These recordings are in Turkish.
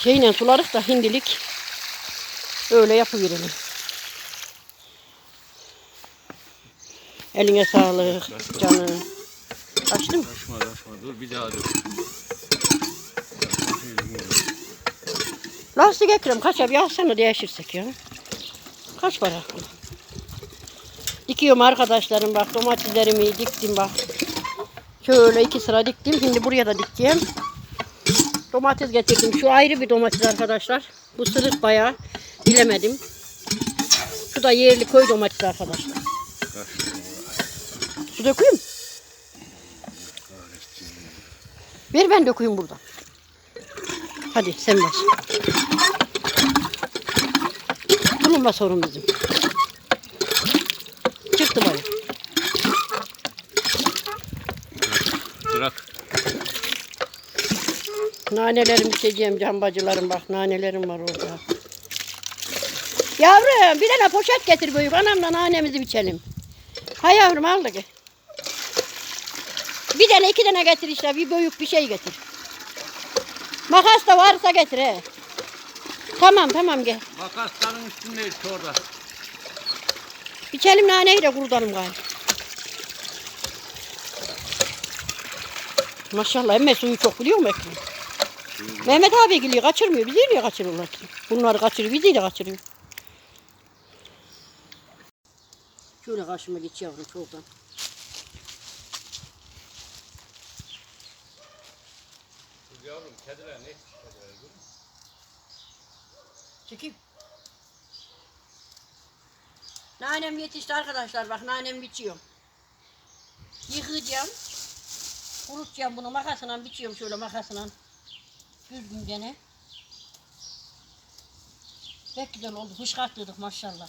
Şeyle sularız da hindilik öyle yapıverelim. Eline sağlık canım. Açtın mı? Taşma dur bir daha dur. Lastik Ekrem kaça bir alsana değişirsek ya. Kaç para? Dikiyorum arkadaşlarım bak domateslerimi diktim bak. Şöyle iki sıra diktim. Şimdi buraya da dikeceğim. Domates getirdim. Şu ayrı bir domates arkadaşlar. Bu sırık bayağı bilemedim. Şu da yerli koy domatesi arkadaşlar. Su dökeyim. Ver ben dökeyim buradan. Hadi sen baş. Bulunma sorun bizim. Çıktı bana. Nanelerim içeceğim cambacılarım bak nanelerim var orada. Yavrum bir tane poşet getir büyük anamla nanemizi biçelim. Ha yavrum al da gel. Bir tane iki tane getir işte bir büyük bir şey getir. Makas da varsa getir he. Tamam tamam gel. Makasların üstündeyiz orada. Biçelim naneyi de kurutalım galiba. Maşallah emme suyu çok biliyor musun Ekrem? Mehmet abi geliyor kaçırmıyor. Bizi niye kaçırırlar ki? Bunları kaçırıyor. Bizi de kaçırıyor. Şöyle karşıma geç yavrum şuradan. Yavrum kediler ne? Çekeyim. Nanem yetişti arkadaşlar. Bak nanem biçiyor. Yıkayacağım. Kurutacağım bunu makasla biçiyorum şöyle makasla. Düzgün gene. Pek güzel oldu. Fışkırttırdık maşallah.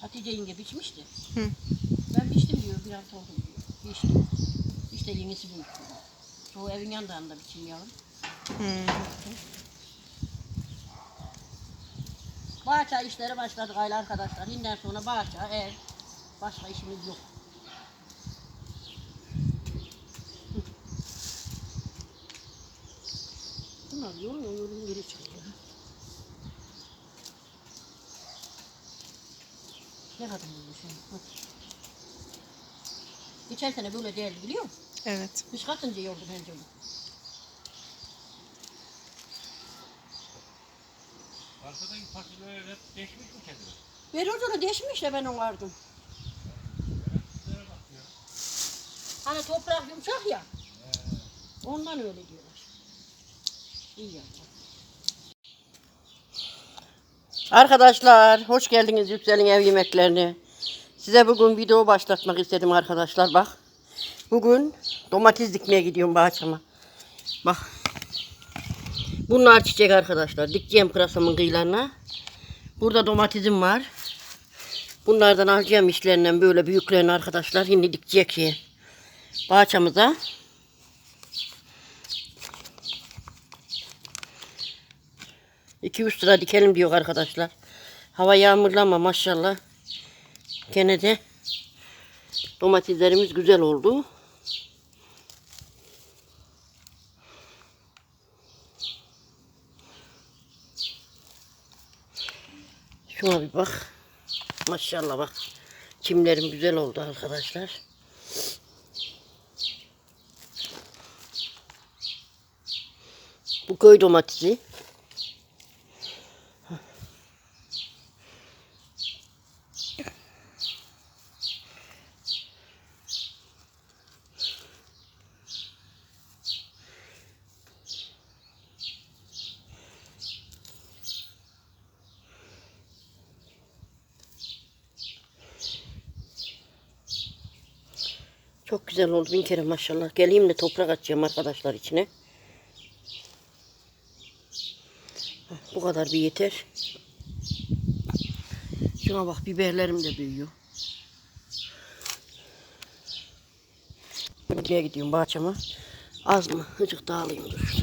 Hatice yenge biçmişti. Ben biçtim diyor, biraz oldu diyor. Biçtim. İşte yenisi büyük. Çoğu evin yanlarında biçim yavrum. Bahçe işleri başladık aile arkadaşlar. Hinden sonra bahçe, ev. Başka işimiz yok. Bunlar yolun yolun geri çıkıyor. Ne kadar olmuş ya? Geçen sene böyle değildi biliyor musun? Evet. Kış katınca yordu bence onu. Arkadaki fasulyeler hep değişmiş mi kediler? Ver orada değişmiş de ben onu vardım. Hani toprak yumuşak ya. Ondan öyle diyorlar. İyi ya. Arkadaşlar hoş geldiniz Yüksel'in ev yemeklerine. Size bugün video başlatmak istedim arkadaşlar bak. Bugün domates dikmeye gidiyorum bahçeme. Bak. Bunlar çiçek arkadaşlar. Dikeceğim pırasamın kıyılarına. Burada domatesim var. Bunlardan alacağım işlerinden böyle büyüklerini arkadaşlar. Şimdi dikecek ki bahçemize. İki üç lira dikelim diyor arkadaşlar. Hava yağmurlu ama maşallah. Gene de domateslerimiz güzel oldu. Şuna bir bak. Maşallah bak. Çimlerim güzel oldu arkadaşlar. Bu köy domatesi. Çok güzel oldu bin kere maşallah. Geleyim de toprak atacağım arkadaşlar içine. Bu kadar bir yeter. Şuna bak biberlerim de büyüyor. Buraya gidiyorum bahçeme. Az mı? Hıcık daha alayım dur.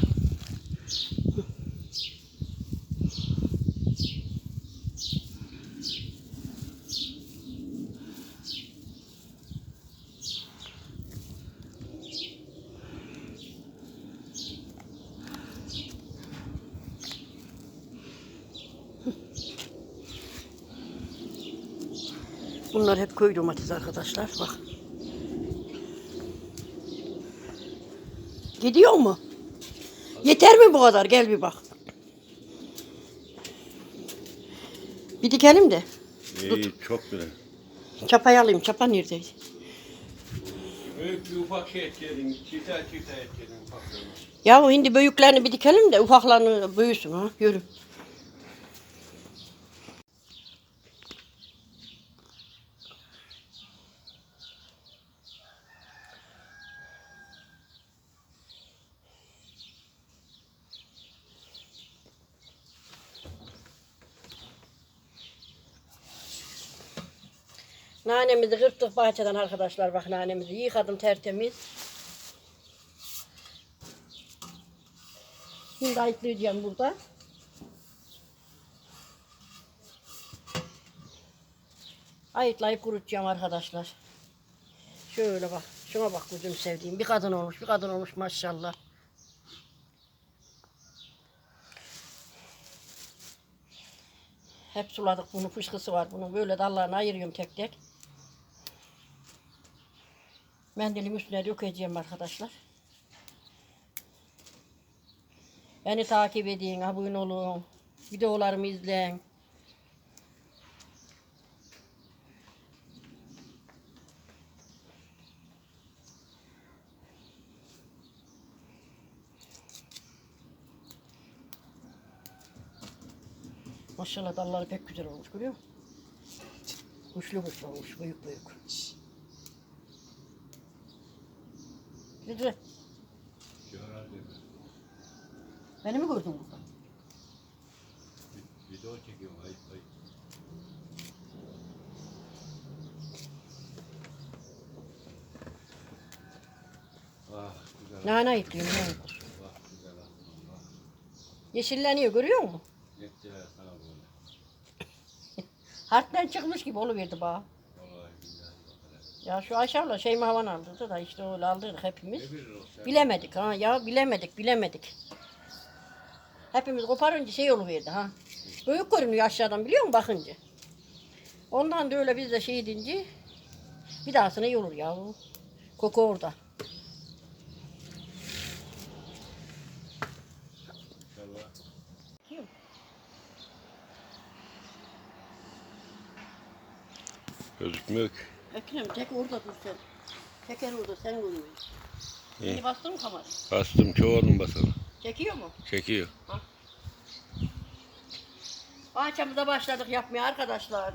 Bunlar hep köy domates arkadaşlar. Bak. Gidiyor mu? Yeter mi bu kadar? Gel bir bak. Bir dikelim de. İyi çok güzel. Çapayı alayım. Çapa neredeydi? Büyük bir ufak şey etkiledin. Çifter çifter etkiledin ufaklarını. Ya şimdi büyüklerini bir dikelim de ufaklarını büyüsün ha. Yürü. Nanemizi kırptık bahçeden arkadaşlar. Bak nanemizi yıkadım tertemiz. Şimdi ayıklayacağım burada. Ayıklayıp kurutacağım arkadaşlar. Şöyle bak. Şuna bak gözüm sevdiğim. Bir kadın olmuş. Bir kadın olmuş maşallah. Hep suladık bunu. Fışkısı var bunun. Böyle dallarını ayırıyorum tek tek. Mendilim üstüne dökeceğim arkadaşlar. Beni takip edin, abone olun. Videolarımı izleyin. Maşallah dalları pek güzel olmuş görüyor musun? Kuşlu kuşlu olmuş, büyük büyük. Güzel. Beni mi gördün burada? Video çekiyorum ayıp ayıp. Ah güzel. Nane ayıklıyorum. Ne olur. Yeşilleniyor görüyor musun? Harpten çıkmış gibi oluverdi bana. Ya şu Ayşe'yle şey havan aldırdı da işte öyle aldırdık hepimiz. Bilemedik ha ya bilemedik bilemedik. Hepimiz koparınca şey oluverdi ha. Büyük görünüyor aşağıdan biliyor musun bakınca. Ondan da öyle biz de şey edince bir dahasına iyi olur ya. Koku orada. Gözükmüyor ki. Ekrem tek orada dur sen. Teker orada sen görmüyorsun. İyi. İyi bastın mı kamerayı? Bastım çoğunun. Çekiyor mu? Çekiyor. Bahçemize başladık yapmaya arkadaşlar.